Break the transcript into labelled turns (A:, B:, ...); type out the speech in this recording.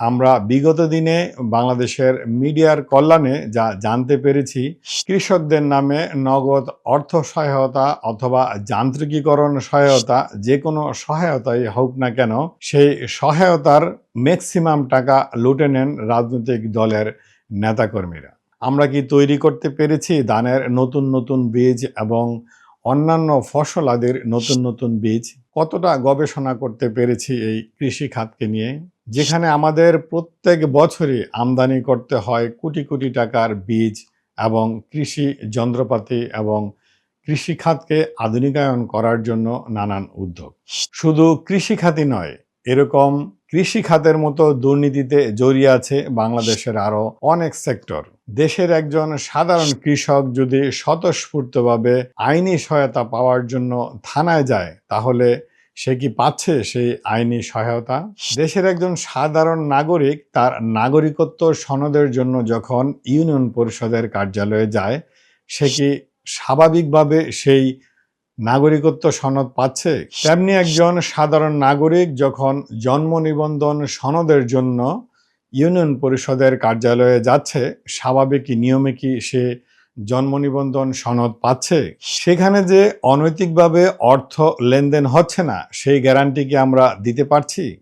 A: আমরা বিগত দিনে বাংলাদেশের মিডিয়ার কল্যাণে যা জানতে পেরেছি, কৃষকদের নামে নগদ অর্থ সহায়তা অথবা যান্ত্রিকীকরণ সহায়তা যে কোনো সহায়তাই হোক না কেন, সেই সহায়তার ম্যাক্সিমাম টাকা লুটে নেন রাজনৈতিক দলের নেতাকর্মীরা। আমরা কি তৈরি করতে পেরেছি ধানের নতুন নতুন বীজ এবং অন্যান্য ফসল আদির নতুন নতুন বীজ? কতটা গবেষণা করতে পেরেছি এই কৃষি খাতকে নিয়ে? যেখানে আমাদের প্রত্যেক বছরই আমদানি করতে হয় কোটি কোটি টাকার বীজ এবং কৃষি যন্ত্রপাতি এবং কৃষি খাতকে আধুনিকায়ন করার জন্য নানান উদ্যোগ। শুধু কৃষি খাতই নয়, এরকম কৃষি খাতের মতো দুর্নীতিতে জড়িয়ে আছে বাংলাদেশের আরও অনেক সেক্টর। দেশের একজন সাধারণ কৃষক যদি স্বতঃস্ফূর্তভাবে আইনি সহায়তা পাওয়ার জন্য থানায় যায়, তাহলে সে কি পাচ্ছে সেই আইনি সহায়তা? দেশের একজন সাধারণ নাগরিক তার নাগরিকত্ব সনদের জন্য যখন ইউনিয়ন পরিষদের কার্যালয়ে যায় সে কি স্বাভাবিকভাবে সেই নাগরিকত্ব সনদ পাচ্ছে? তেমনি একজন সাধারণ নাগরিক যখন জন্ম নিবন্ধন সনদের জন্য ইউনিয়ন পরিষদের কার্যালয়ে যাচ্ছে স্বাভাবিক নিয়মে কি সে জন্ম নিবন্ধন সনদ পাচ্ছে, সেখানে যে অনৈতিকভাবে অর্থ লেনদেন হচ্ছে না, সেই গ্যারান্টি কি আমরা দিতে পারছি?